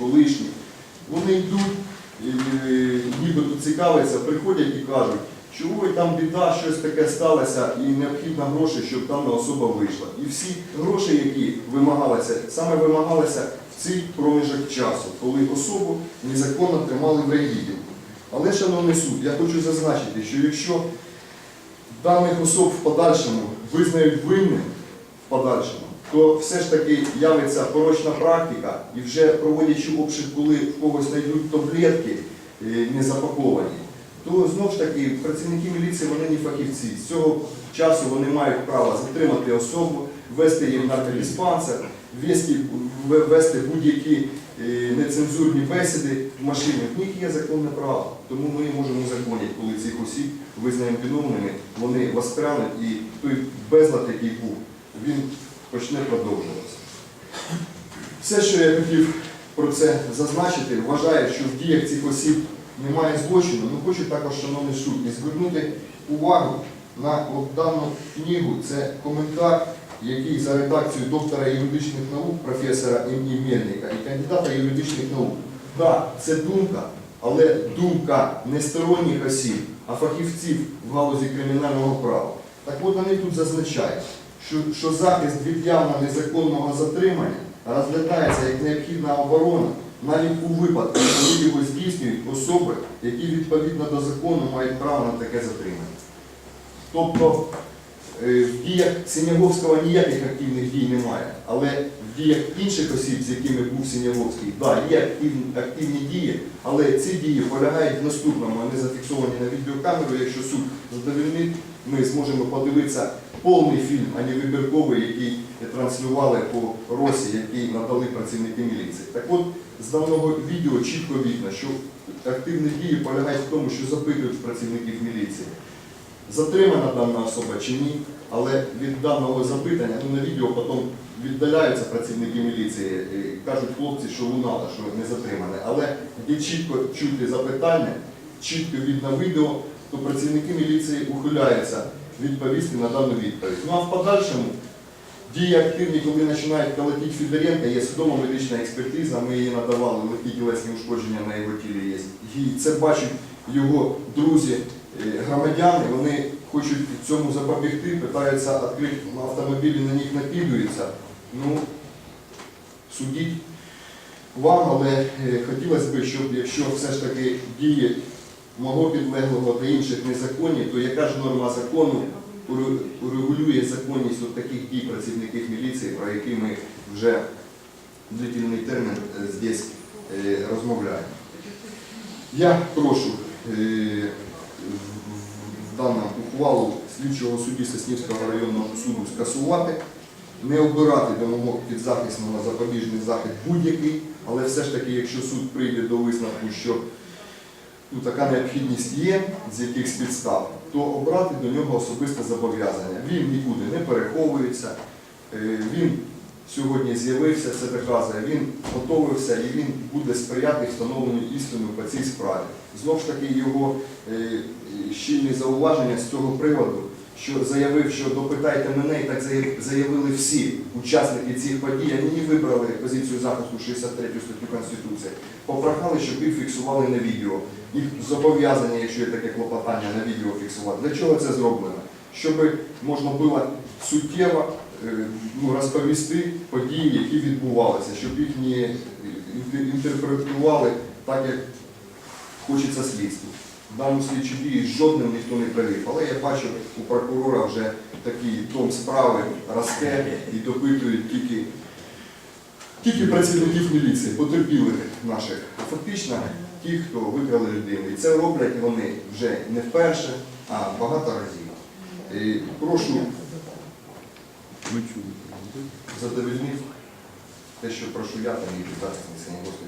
колишні. Вони йдуть, е, нібито цікавляться, приходять і кажуть, що ой, там біда, щось таке сталося, і необхідно гроші, щоб дана особа вийшла. І всі гроші, які вимагалися, саме вимагалися в цей проміжок часу, коли особу незаконно тримали в регіді. Але, шановний суд, я хочу зазначити, що якщо даних особ в подальшому визнають винним в подальшому, то все ж таки явиться порочна практика, і вже проводячи обшук, коли в когось знайдуть таблетки е, не запаковані, то знову ж таки працівники міліції вони не фахівці. З цього часу вони мають право затримати особу, вести її в наркодиспансер, вести, вести будь-які е, нецензурні бесіди в машині. В них є законне право. Тому ми можемо законити, коли цих осіб визнаємо виновними, вони воспрянуть і той безлад, який був, він почне продовжуватися. Все, що я хотів про це зазначити, вважаю, що в діях цих осіб немає злочину. Ну хочу також, шановний суд, звернути увагу на дану книгу. Це коментар, який за редакцією доктора юридичних наук, професора імені Мельника і кандидата юридичних наук. Так, це думка, але думка не сторонніх осіб, а фахівців в галузі кримінального права. Так от вони тут зазначають, що, захист від явно незаконного затримання розглядається як необхідна оборона навіть у випадку, коли його здійснюють особи, які відповідно до закону мають право на таке затримання. Тобто е, в діях Синявовського ніяких активних дій немає, але в діях інших осіб, з якими був Синявовський, да, є активні, активні дії, але ці дії полягають в наступному, вони зафіксовані на відеокамеру. Якщо суд задовольнить, ми зможемо подивитися повний фільм, а не вибірковий, який транслювали по Росі, який надали працівники міліції. Так от, з даного відео чітко видно, що активні дії полягають в тому, що запитують працівників міліції затримана дана особа чи ні, але від даного запитання, ну на відео потім віддаляються працівники міліції, кажуть хлопці, що лунало, що не затримане. Але є чітко чути запитання, чітко видно відео, то працівники міліції ухиляються відповісти на дану відповідь. Ну а в подальшому дії активні, коли починають колотити Федоренка, є судово медична експертиза, ми її надавали, легкі тілесні ушкодження на його тілі є. І це бачать його друзі, е, громадяни, вони хочуть цьому запобігти, питаються відкрити автомобілі, на них накидаються. Ну, судіть вам, але е, хотілося б, щоб якщо все ж таки дії мого підлеглого та інших незаконні, то яка ж норма закону уре- урегулює законність от таких дій працівників міліції, про які ми вже длительний термін е, здесь е, розмовляємо. Я прошу е, дану ухвалу слідчого судді Соснівського районного суду скасувати, не обирати до вимог підзахисного запобіжний захід будь-який, але все ж таки, якщо суд прийде до висновку, що ну, така необхідність є з якихось підстав, то обрати до нього особисте зобов'язання. Він нікуди не переховується, е, він сьогодні з'явився, це доказує, він готовився і він буде сприяти встановленню істину по цій справі. Знову ж таки, його е, щільні зауваження з цього приводу, що заявив, що допитайте мене, і так заявили всі учасники цих подій, вони вибрали позицію захисту 63 статтю Конституції, попрохали, щоб їх фіксували на відео. Їх зобов'язання, якщо є таке клопотання, на відео фіксувати. Для чого це зроблено? Щоб можна було суттєво е, ну, розповісти події, які відбувалися, щоб їх не е, інтерпретували так, як хочеться слідству. В даному слідчі дії жодним ніхто не привів. Але я бачу, у прокурора вже такий том справи росте і допитують тільки, тільки працівників міліції, потерпілих наших. А фактично ті, хто викрали людину. І це роблять вони вже не вперше, а багато разів. І прошу задовільнив те, що прошу я, там і підзахисний Синягорський